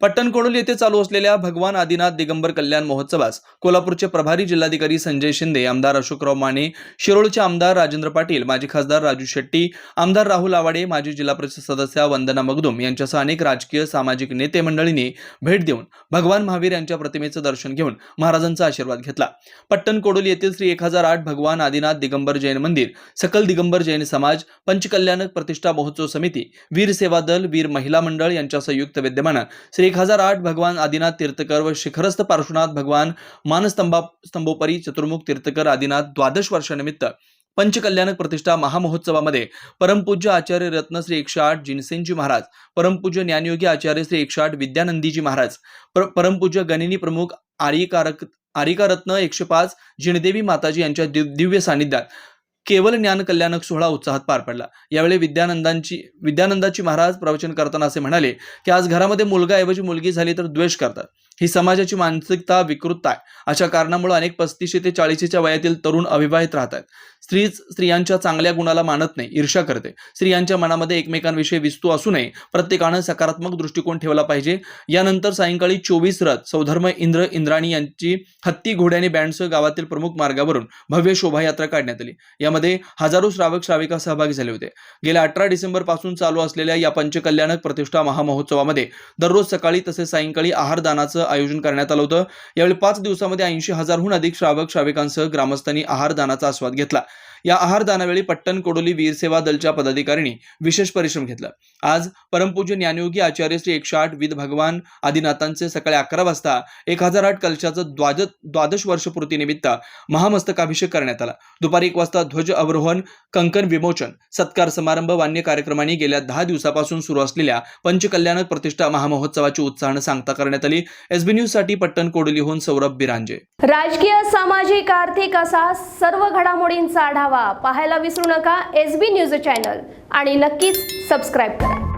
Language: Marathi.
पट्टणकोडोली येथे चालू असलेल्या भगवान आदिनाथ दिगंबर कल्याण महोत्सवास कोल्हापूरचे प्रभारी जिल्हाधिकारी संजय शिंदे आमदार अशोकराव माने शिरोळचे आमदार राजेंद्र पाटील माजी खासदार राजू शेट्टी आमदार राहुल आवाडे माजी जिल्हा परिषद सदस्या वंदना मगदुम यांच्यासह अनेक राजकीय सामाजिक नेते मंडळींनी भेट देऊन भगवान महावीर यांच्या प्रतिमेचं दर्शन घेऊन महाराजांचा आशीर्वाद घेतला. पट्टणकोडोली येथील श्री एक हजार आठ भगवान आदिनाथ दिगंबर जैन मंदिर सकल दिगंबर जैन समाज पंचकल्याणक प्रतिष्ठा महोत्सव समिती वीर सेवा दल वीर महिला मंडळ यांच्या संयुक्त विद्यमानं श्री एक हजार आठ भगवान आदिनाथ तीर्थकर व शिखरस्थ पार्श्वनाथ भगवान मानस्तंभा स्तंभोपरी चतुर्मुख तीर्थकर आदिनाथ द्वादश वर्षानिमित्त पंचकल्याणक प्रतिष्ठा महामहोत्सवामध्ये परमपूज्य आचार्य रत्न श्री एकशे आठ जिनसेनजी महाराज परमपूज्य ज्ञानयोगी आचार्य श्री एकशे आठ विद्यानंदीजी महाराज पर परमपूज्य गणिनी प्रमुख आर्यकारक आरिका रत्न एकशे पाच जिणदेवी माताजी यांच्या दिव्य सानिध्यात केवल ज्ञान कल्याणक सोहळा उत्साहात पार पडला. यावेळी विद्यानंदांची विद्यानंदाची महाराज प्रवचन करताना असे म्हणाले की आज घरामध्ये मुलगा ऐवजी मुलगी झाली तर द्वेष करतात. ही समाजाची मानसिकता विकृत आहे. अशा कारणामुळे अनेक पस्तीसशे ते चाळीशीच्या वयातील तरुण अविवाहित राहतात. स्त्रीच स्त्रियांच्या चांगल्या गुणाला मानत नाही ईर्षा करते. स्त्रियांच्या मनामध्ये एकमेकांविषयी विस्तू असू नये. प्रत्येकानं सकारात्मक दृष्टिकोन ठेवला पाहिजे. यानंतर सायंकाळी चोवीस रथ सौधर्म इंद्र इंद्राणी यांची हत्ती घोड्याने बँडसह गावातील प्रमुख मार्गावरून भव्य शोभायात्रा काढण्यात आली. यामध्ये हजारो श्रावक श्राविका सहभागी झाले होते. गेल्या अठरा डिसेंबरपासून चालू असलेल्या या पंचकल्याणक प्रतिष्ठा महामहोत्सवामध्ये दररोज सकाळी तसेच सायंकाळी आहारदानाचं आयोजन करण्यात आलं होतं. यावेळी पाच दिवसामध्ये ऐंशी हजारहून अधिक श्रावक श्राविकांसह ग्रामस्थांनी आहारदानाचा आस्वाद घेतला. या आहारदानावेळी पट्टण कोडोली वीरसेवा दलच्या पदाधिकाऱ्यांनी विशेष परिश्रम घेतला. आज परमपूज्य ज्ञानयोगी आचार्य श्री एकशे आठ विद भगवान आदिनाथांचे सकाळी अकरा वाजता एक हजार आठ कलशाचं द्वाद द्वादश वर्षपूर्तीनिमित्त महामस्तकाभिषेक करण्यात आला. दुपारी एक वाजता ध्वज अवरोहण कंकण विमोचन सत्कार समारंभ वान्य कार्यक्रमांनी गेल्या दहा दिवसापासून सुरू असलेल्या पंचकल्याणक प्रतिष्ठा महामहोत्सवाची उत्साहानं सांगता करण्यात आली. एसबी न्यूजसाठी पट्टण कोडोलीहून सौरभ बिरांजे. राजकीय सामाजिक आर्थिक असा सर्व घडामोडींचा आढावा पाहायला विसरू नका. एस बी न्यूज चॅनल आणि नक्कीच सबस्क्राईब करा.